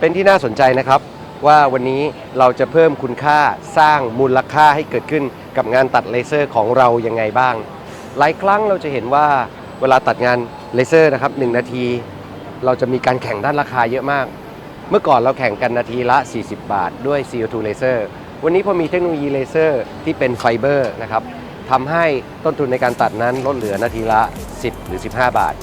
เป็นที่น่าสนใจนะครับ ว่าวันนี้เราจะเพิ่มคุณค่าสร้างมูลค่าให้เกิดขึ้นกับงานตัดเลเซอร์ของเรายังไงบ้าง หลายครั้งเราจะเห็นว่าเวลาตัดงานเลเซอร์นะครับ1นาที เราจะมีการแข่งด้านราคาเยอะมาก เมื่อก่อนเราแข่งกันนาทีละ 40 บาท ด้วย CO2 เลเซอร์วันนี้พอมีเทคโนโลยีเลเซอร์ที่เป็นไฟเบอร์นะครับทำให้ต้นทุนในการตัดนั้นลดเหลือนาทีละ 10 หรือ 15 บาท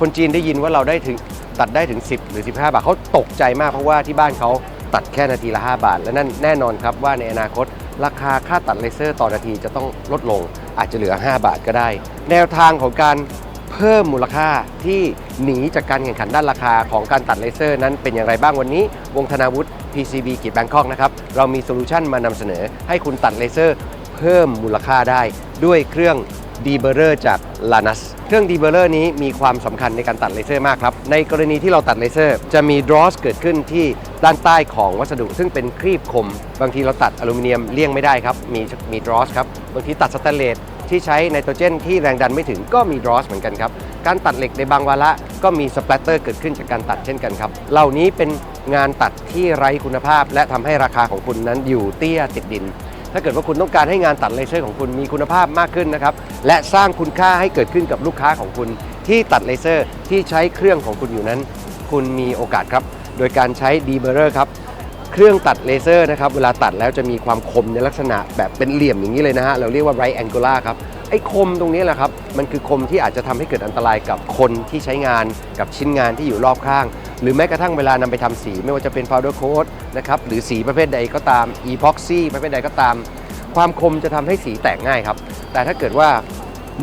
คนจีนได้ยินว่าเราได้ถึงตัดได้ถึง 10 หรือ 15 บาทเขาตกใจมากเพราะว่าที่บ้านเขาตัดแค่นาทีละ 5 บาท และนั่นแน่นอนครับว่าในอนาคต ราคาค่าตัดเลเซอร์ต่อนาทีจะต้องลดลง อาจจะเหลือ 5 บาทก็ได้ แนวทางของการเพิ่มมูลค่าที่หนีจากการแข่งขันด้านราคาของการตัดเลเซอร์ นั้นเป็นอย่างไรบ้างวันนี้ วงธนาวุฒิ PCB กิจแบงคอกนะครับเรามีโซลูชันมานำเสนอให้คุณตัดเลเซอร์ เพิ่มมูลค่าได้ด้วยเครื่อง ดีเบอร์เรอร์จาก Lanus เครื่องดีเบอร์เรอร์นี้มีความสำคัญในการตัดเลเซอร์มากครับ ในกรณีที่เราตัดเลเซอร์ จะมี draws เกิดขึ้นที่ด้านใต้ของวัสดุ ซึ่งเป็นครีบคม บางทีเราตัดอลูมิเนียมเลี่ยงไม่ได้ครับ มีมี draws ครับ บางทีตัดสแตนเลสที่ใช้ไนโตรเจนที่แรงดันไม่ถึงก็มี draws เหมือนกันครับ การตัดเหล็กในบางวาระก็มีส p ป a ตเตอร์เกิดขึ้นจากการตัดเช่นกันครับ เหล่านี้เป็นงานตัดที่ไร้คุณภาพ และทำให้ราคาของคุณนั้นอยู่เตี้ยติดดิน ถ้าเกิดว่าคุณต้องการให้งานตัดเลเซอร์ของคุณมีคุณภาพมากขึ้นนะครับ และสร้างคุณค่าให้เกิดขึ้นกับลูกค้าของคุณ ที่ตัดเลเซอร์ที่ใช้เครื่องของคุณอยู่นั้น คุณมีโอกาสครับ โดยการใช้ดีเบอร์ครับเครื่องตัดเลเซอร์นะครับเวลาตัดแล้วจะมีความคมในลักษณะแบบเป็นเหลี่ยมอย่างนี้เลยนะฮะเราเรียกว่า right angular ครับ ไอ้คมตรงนี้แหละครับ มันคือคมที่อาจจะทำให้เกิดอันตรายกับคนที่ใช้งานกับชิ้นงานที่อยู่รอบข้าง หรือแม้กระทั่งเวลานำไปทำสี ไม่ว่าจะเป็น powder coat นะครับหรือสีประเภทใดก็ตาม epoxy ประเภทใดก็ตาม ความคมจะทำให้สีแตกง่ายครับ แต่ถ้าเกิดว่า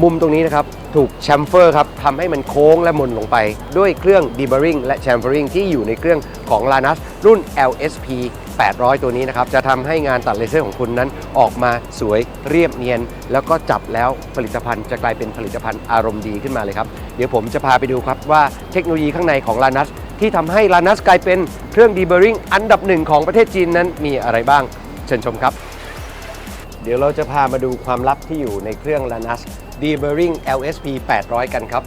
มุมตรงนี้นะครับถูกแชมเฟอร์ครับทำให้มันโค้งและมนลงไป ด้วยเครื่อง deburring และ chamfering ที่อยู่ในเครื่องของ Lanus รุ่น LSP 800 ตัวนี้นะครับ จะทำให้งานตัดเลเซอร์ของคุณนั้นออกมาสวยเรียบเนียน แล้วก็จับแล้วผลิตภัณฑ์จะกลายเป็นผลิตภัณฑ์อารมณ์ดีขึ้นมาเลยครับ เดี๋ยวผมจะพาไปดูครับว่าเทคโนโลยีข้างในของ Lanus ที่ทำให้ Lanus กลายเป็นเครื่อง deburring อันดับหนึ่งของประเทศจีนนั้นมีอะไรบ้าง เชิญชมครับ เดี๋ยวเราจะพามาดูความลับที่อยู่ในเครื่อง Lanus Deburring LSP 800 กันครับ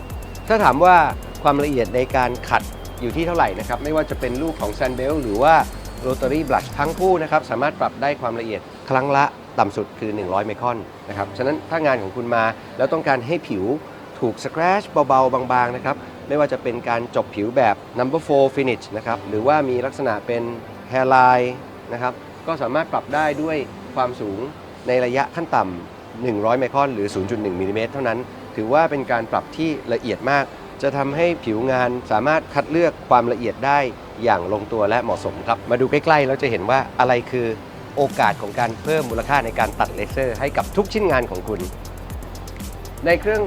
ถ้าถามว่าความละเอียดในการขัดอยู่ที่เท่าไหร่นะครับ ไม่ว่าจะเป็นลูกของ s a n d b e l หรือว่า Rotary Brush ทั้งคู่นะครับสามารถปรับได้ความละเอียดครั้งละต่ำสุดคือ 100 ไมครอนนะครับฉะนั้นถ้างานของคุณมาแล้วต้องการให้ผิวถูก scratch เบาๆ บางๆนะครับไม่ว่าจะเป็นการจบผิวแบบ number 4 finish นะครับหรือว่ามีลักษณะเป็น hairline นะครับก็สามารถปรับได้ด้วยความสูงในระยะขั้นต่ำ 100 ไมครอน หรือ 0.1มิลลิเมตรเท่านั้น ถือว่าเป็นการปรับที่ละเอียดมาก จะทำให้ผิวงานสามารถคัดเลือกความละเอียดได้ อย่างลงตัวและเหมาะสมครับ มาดูใกล้ๆเราจะเห็นว่าอะไรคือโอกาสของการเพิ่มมูลค่าในการตัดเลเซอร์ให้กับทุกชิ้นงานของคุณ ในเครื่อง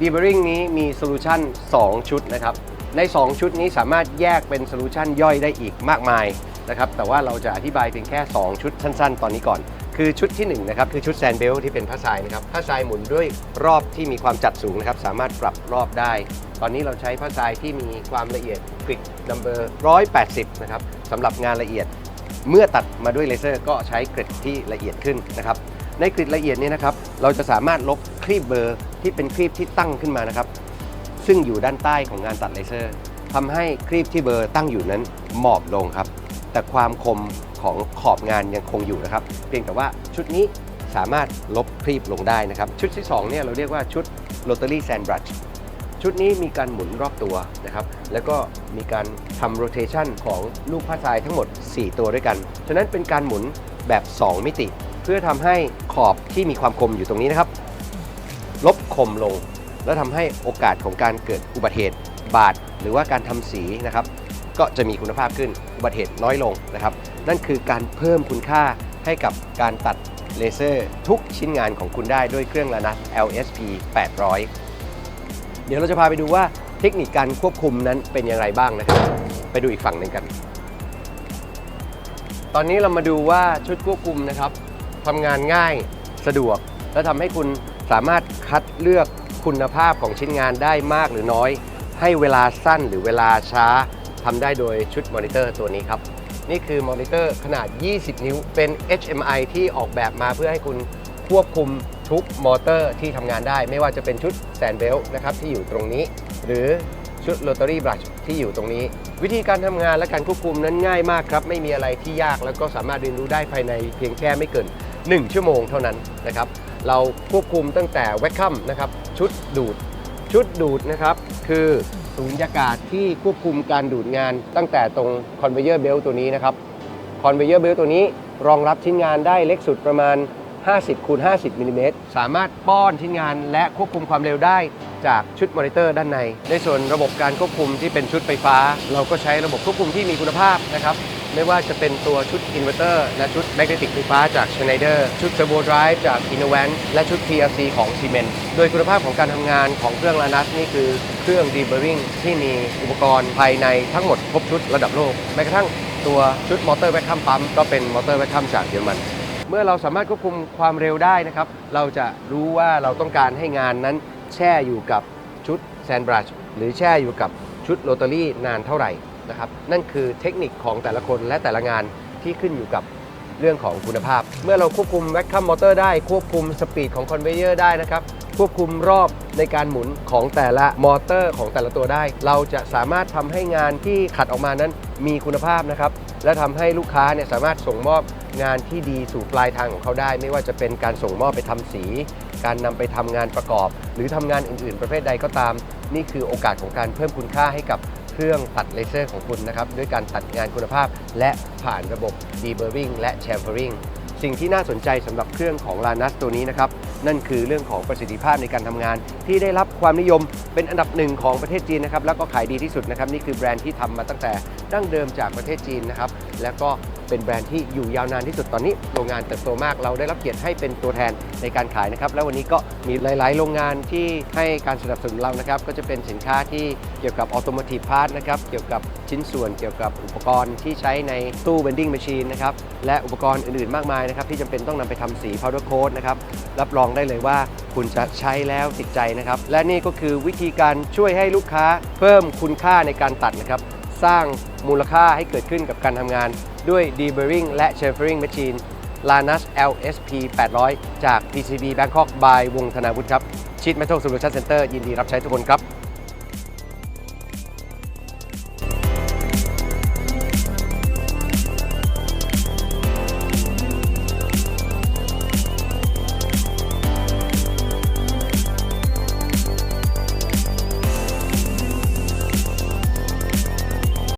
d e b u r i n g นี้มีโซลูชัน2 ชุดนะครับ ใน 2 ชุดนี้สามารถแยกเป็นโซลูชันย่อยได้อีกมากมายนะครับ แต่ว่าเราจะอธิบายเพียงแค่ 2 ชุดสั้น ๆ ตอนนี้ก่อน คือชุดที่1นะครับคือชุดแซนเบลที่เป็นผ้าทรายนะครับผ้าทรายหมุนด้วยรอบที่มีความจัดสูงนะครับสามารถปรับรอบได้ ตอนนี้เราใช้ผ้าทรายที่มีความละเอียดกริดนัมเบอร์180นะครับสำหรับงานละเอียดเมื่อตัดมาด้วยเลเซอร์ก็ใช้เกรดที่ละเอียดขึ้นนะครับในกริดละเอียดนี้นะครับเราจะสามารถลบครีบเบอร์ที่เป็นครีบที่ตั้งขึ้นมานะครับซึ่งอยู่ด้านใต้ของงานตัดเลเซอร์ทำให้ครีบที่เบอร์ตั้งอยู่นั้นหมอบลงครับ แต่ความคม ของขอบงานยังคงอยู่นะครับ เพียงแต่ว่าชุดนี้สามารถลบครีบลงได้นะครับ ชุดที่2เนี่ยเราเรียกว่าชุด Rotary Sand Brush ชุดนี้มีการหมุนรอบตัวนะครับ แล้วก็มีการทำโรเ t ชันของลูกผ้าทรายทั้งหมด 4 ตัวด้วยกัน ฉะนั้นเป็นการหมุนแบบ 2 มิติ เพื่อทำให้ขอบที่มีความคมอยู่ตรงนี้นะครับ ลบคมลง แล้วทำให้โอกาสของการเกิดอุบัติเหตุบาดหรือว่าการทำสีนะครับ ก็จะมีคุณภาพขึ้นอุบัติเหตุน้อยลงนะครับ นั่นคือการเพิ่มคุณค่าให้กับการตัดเลเซอร์ทุกชิ้นงานของคุณได้ด้วยเครื่องละนะ LSP 800 เดี๋ยวเราจะพาไปดูว่าเทคนิคการควบคุมนั้นเป็นอย่างไรบ้างนะครับ ไปดูอีกฝั่งหนึ่งกัน ตอนนี้เรามาดูว่าชุดควบคุมนะครับทำงานง่ายสะดวก และทำให้คุณสามารถคัดเลือกคุณภาพของชิ้นงานได้มากหรือน้อย ให้เวลาสั้นหรือเวลาช้า ทำได้โดยชุดมอนิเตอร์ตัวนี้ครับ นี่คือมอนิเตอร์ขนาด 20 นิ้ว เป็น HMI ที่ออกแบบมาเพื่อให้คุณควบคุมทุกมอเตอร์ที่ทำงานได้ ไม่ว่าจะเป็นชุดแซนเบลนะครับที่อยู่ตรงนี้ หรือชุดโรตารี่บรัชที่อยู่ตรงนี้ วิธีการทำงานและการควบคุมนั้นง่ายมากครับ ไม่มีอะไรที่ยากแล้วก็สามารถเรียนรู้ได้ภายในเพียงแค่ไม่เกิน 1 ชั่วโมงเท่านั้นนะครับเราควบคุมตั้งแต่แวคคัมนะครับชุดดูดชุดดูดนะครับคือ ศูญยากาศที่ควบคุมการดูดงานตั้งแต่ตรงคอนเวเยอร์เบลตัวนี้นะครับคอนเวเยอร์เบลตัวนี้รองรับชิ้นงานได้เล็กสุดประมาณ 50คูณ50มิลลิเมตรสามารถป้อนชิ้นงานและควบคุมความเร็วได้จากชุดมอนิเตอร์ด้านใน ในส่วนระบบการควบคุมที่เป็นชุดไฟฟ้า เราก็ใช้ระบบควบคุมที่มีคุณภาพนะครับ ไม่ว่าจะเป็นตัวชุดอินเวอร์เตอร์และชุดแมกเนติกไฟฟ้าจาก Schneider ชุด Turbo Drive จาก Innovent และชุด PLC ของ Siemens โดยคุณภาพของการทำงานของเครื่อง Lanus นี่คือเครื่อง Deburring ที่มีอุปกรณ์ภายในทั้งหมดครบชุดระดับโลกแม้กระทั่งตัวชุดมอเตอร์แวคคัมปั๊มก็เป็นมอเตอร์แวคคัมจากเยอรมันเมื่อเราสามารถควบคุมความเร็วได้นะครับ เราจะรู้ว่าเราต้องการให้งานนั้นแช่อยู่กับชุดแซนบรัชหรือแช่อยู่กับชุดโรตารี่นานเท่าไหร่ นะครับ นั่นคือเทคนิคของแต่ละคนและแต่ละงานที่ขึ้นอยู่กับเรื่องของคุณภาพ เมื่อเราควบคุมแวคคัมมอเตอร์ได้ควบคุมสปีดของคอนเวเยอร์ได้นะครับ ควบคุมรอบในการหมุนของแต่ละมอเตอร์ของแต่ละตัวได้ เราจะสามารถทำให้งานที่ขัดออกมานั้นมีคุณภาพนะครับ และทำให้ลูกค้าเนี่ยสามารถส่งมอบงานที่ดีสู่ปลายทางของเขาได้ ไม่ว่าจะเป็นการส่งมอบไปทำสี การนำไปทำงานประกอบ หรือทำงานอื่น ๆ ประเภทใดก็ตาม นี่คือโอกาสของการเพิ่มคุณค่าให้กับ รื่องตัดเลเซอร์ของคุณนะครับด้วยการตัดงานคุณภาพ และผ่านระบบ deburring และ chamfering สิ่งที่น่าสนใจสำหรับเครื่องของ Lanus ตัวนี้นะครับ นั่นคือเรื่องของประสิทธิภาพในการทำงาน ที่ได้รับความนิยมเป็นอันดับหนึ่งของประเทศจีนนะครับ แล้วก็ขายดีที่สุดนะครับ นี่คือแบรนด์ที่ทำมาตั้งแต่ ดั้งเดิมจากประเทศจีนนะครับ แล้วก็เป็นแบรนด์ที่อยู่ยาวนานที่สุดตอนนี้ โรงงานเติบโตมาก เราได้รับเกียรติให้เป็นตัวแทนในการขายนะครับ แล้ววันนี้ก็มีหลาย ๆ โรงงานที่ให้การสนับสนุนเรานะครับ ก็จะเป็นสินค้าที่เกี่ยวกับออโต o ม i v e p a r t นะครับ เกี่ยวกับชิ้นส่วน เกี่ยวกับอุปกรณ์ที่ใช้ในตู้ vending machine นะครับ และอุปกรณ์อื่น ๆ มากมายนะครับที่จำเป็นต้องนำไปทำสี powder coat นะครับ รับรองได้เลยว่าคุณจะใช้แล้วติดใจนะครับ และนี่ก็คือวิธีการช่วยให้ลูกค้าเพิ่มคุณค่าในการตัดนะครับ สร้าง มูลค่าให้เกิดขึ้นกับการทำงานด้วย deburring และ chamfering machine Lanus LSP 800 จาก PCB Bangkok by วงธนาวุฒิครับ Sheet Metal Solution Center ยินดีรับใช้ทุกคนครับ